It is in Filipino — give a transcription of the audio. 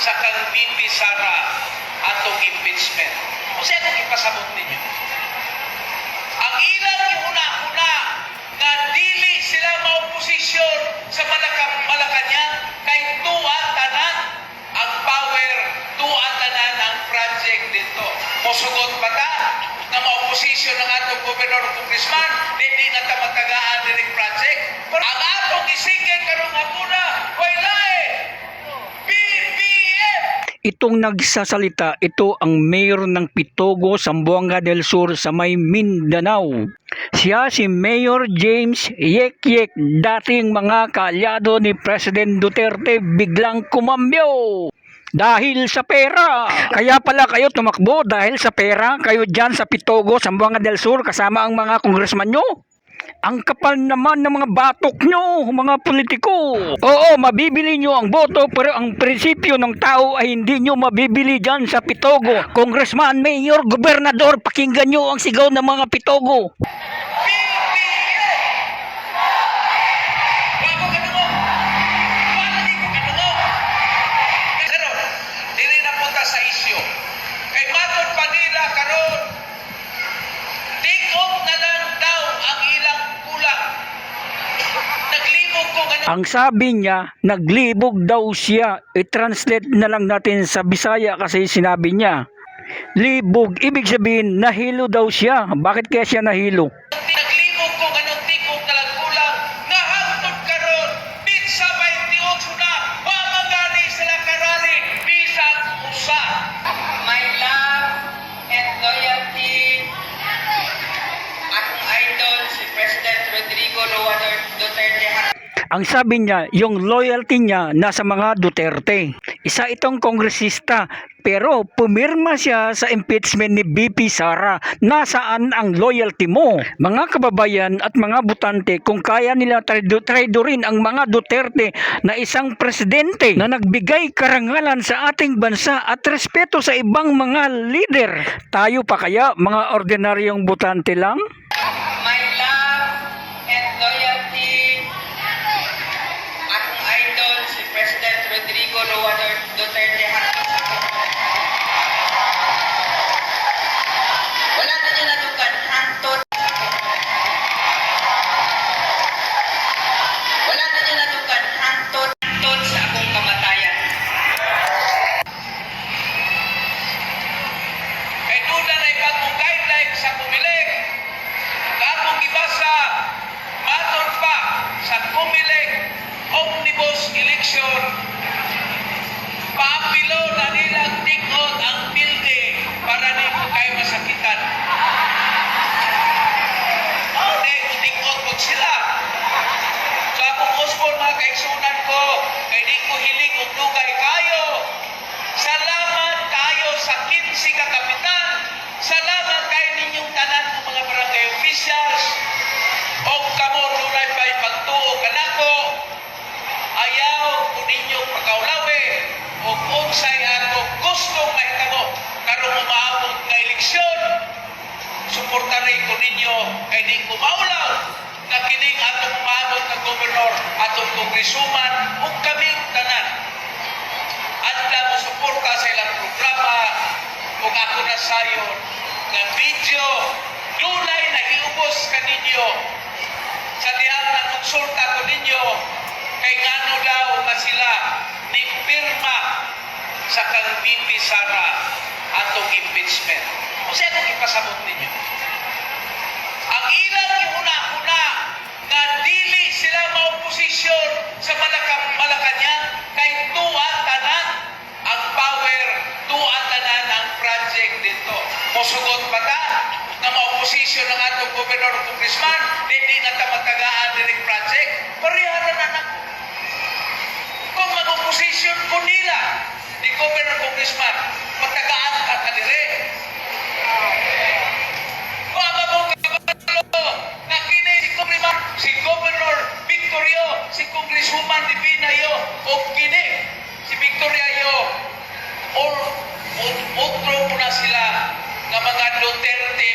sa kang VP Sara atong impeachment. O siya itong ipasabot ninyo. Ang ilang ihuna-huna nga dili sila maoposisyon sa Malaka- Malacanang kay tuwa tanan ang power, tuwa tanan ang project dito. Musugot pa ta na maoposisyon ng atong gobernador o congressman, hindi na ta matagaan din project. Pero ang atong isigay karong hapuna, wala eh! Itong nagsasalita, ito ang mayor ng Pitogo, Zamboanga del Sur sa may Mindanao. Siya si Mayor James Yek Yek, dating mga kaalyado ni President Duterte biglang kumambyo. Dahil sa pera. Kaya pala kayo tumakbo dahil sa pera. Kayo dyan sa Pitogo, Zamboanga del Sur, kasama ang mga kongresman nyo. Ang kapal naman ng mga batok nyo, mga politiko. Oo, mabibili nyo ang boto pero ang prinsipyo ng tao ay hindi nyo mabibili dyan sa Pitogo. Congressman, mayor, gobernador, pakinggan nyo ang sigaw ng mga Pitogo. Pero, dili na punta sa isyo. Kay matod pa nila karon, Ang sabi niya, naglibog daw siya. I-translate na lang natin sa Bisaya kasi sinabi niya. Libog, ibig sabihin, nahilo daw siya. Bakit kaya siya nahilo? Naglibog ko ganun tingog na lang kulang. Nga hangtod karon, bitsa 28 na, mamagani sila karali, bisan usa. my love and loyalty akong idol si President Rodrigo Roa Duterte Ang sabi niya, yung loyalty niya nasa mga Duterte. Isa itong kongresista, pero pumirma siya sa impeachment ni BP Sara. Nasaan ang loyalty mo? Mga kababayan at mga butante, kung kaya nila traido- traidorin ang mga Duterte na isang presidente na nagbigay karangalan sa ating bansa at respeto sa ibang mga leader, tayo pa kaya mga ordinaryong butante lang? Rodrigo Roa Duterte gobernador, atong kongresuman, ug kaming tanan anda mo suporta sa ilang programa kung ako na sayon nga video dunay na iubos ka ninyo sa diyang na konsulta ko ninyo kay ngano daw na sila ni pirma sa kang VP Sara atong impeachment. O siya itong ipasabot ninyo. Ang ilang nga maoposisyon ng atong gobernador o congressman, hindi na ta matagaan din project. Pariharan na na kung mag-opposition ko nila ni Governor Congressman, matagaan ka kanire. Baba mo kabalo na kini si Congressman, si Governor Victorio, si Congresswoman Divina yo, o kini si Victoria yo, or o- otro mo na sila nga mga Duterte